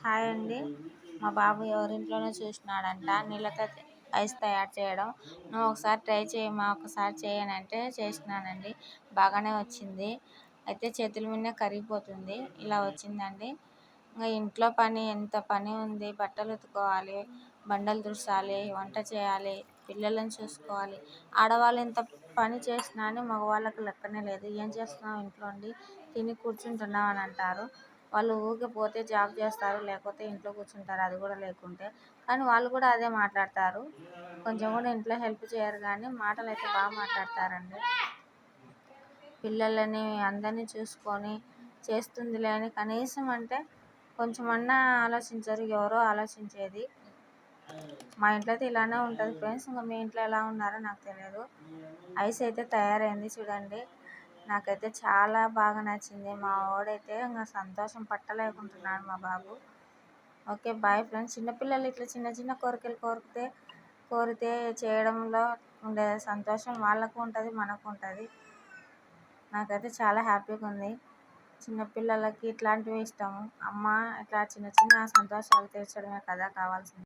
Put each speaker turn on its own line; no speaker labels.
Hi అండి. మా బాబు ఎవరింట్లోనో చూసినాడంట నీళ్ళతో ఐస్ తయారు చేయడం. నువ్వు ఒకసారి ట్రై చేయమా ఒకసారి చేయనంటే చేసినానండి బాగానే వచ్చింది. అయితే చేతుల మీదనే కరిగిపోతుంది. ఇలా వచ్చిందండి. ఇంకా ఇంట్లో పని ఎంత పని ఉంది. బట్టలు ఉతుకోవాలి బండలు తుడచాలి వంట చేయాలి పిల్లలను చూసుకోవాలి. ఆడవాళ్ళు ఎంత పని చేసినా అని మగవాళ్ళకు లెక్కనే లేదు. ఏం చేస్తున్నావు ఇంట్లో ఉండి? తిని కూర్చుంటున్నావు అని అంటారు. వాళ్ళు ఊరికే పోతే జాబ్ చేస్తారు లేకపోతే ఇంట్లో కూర్చుంటారు అది కూడా లేకుంటే. కానీ వాళ్ళు కూడా అదే మాట్లాడతారు. కొంచెం కూడా ఇంట్లో హెల్ప్ చేయరు కానీ మాటలు అయితే బాగా మాట్లాడతారండి. పిల్లలని అందరినీ చూసుకొని చేస్తుందిలే అని కనీసం అంటే కొంచెమన్నా ఆలోచించరు ఎవరో ఆలోచించేది. మా ఇంట్లో అయితే ఇలానే ఉంటుంది ఫ్రెండ్స్. ఇంకా మీ ఇంట్లో ఎలా ఉన్నారో నాకు తెలియదు. ఐస్ అయితే తయారైంది చూడండి. నాకైతే చాలా బాగా నచ్చింది. మా వాడైతే ఇంకా సంతోషం పట్టలేకుంటున్నాడు మా బాబు. Okay bye friends. చిన్నపిల్లలు ఇట్లా చిన్న చిన్న కోరికలు కోరితే కోరితే చేయడంలో ఉండే సంతోషం వాళ్ళకు ఉంటుంది మనకు ఉంటుంది. నాకైతే చాలా హ్యాపీగా ఉంది. చిన్నపిల్లలకి ఇట్లాంటివి ఇష్టము. అమ్మ ఇట్లా చిన్న చిన్న సంతోషాలు తీర్చడమే కదా కావాల్సింది.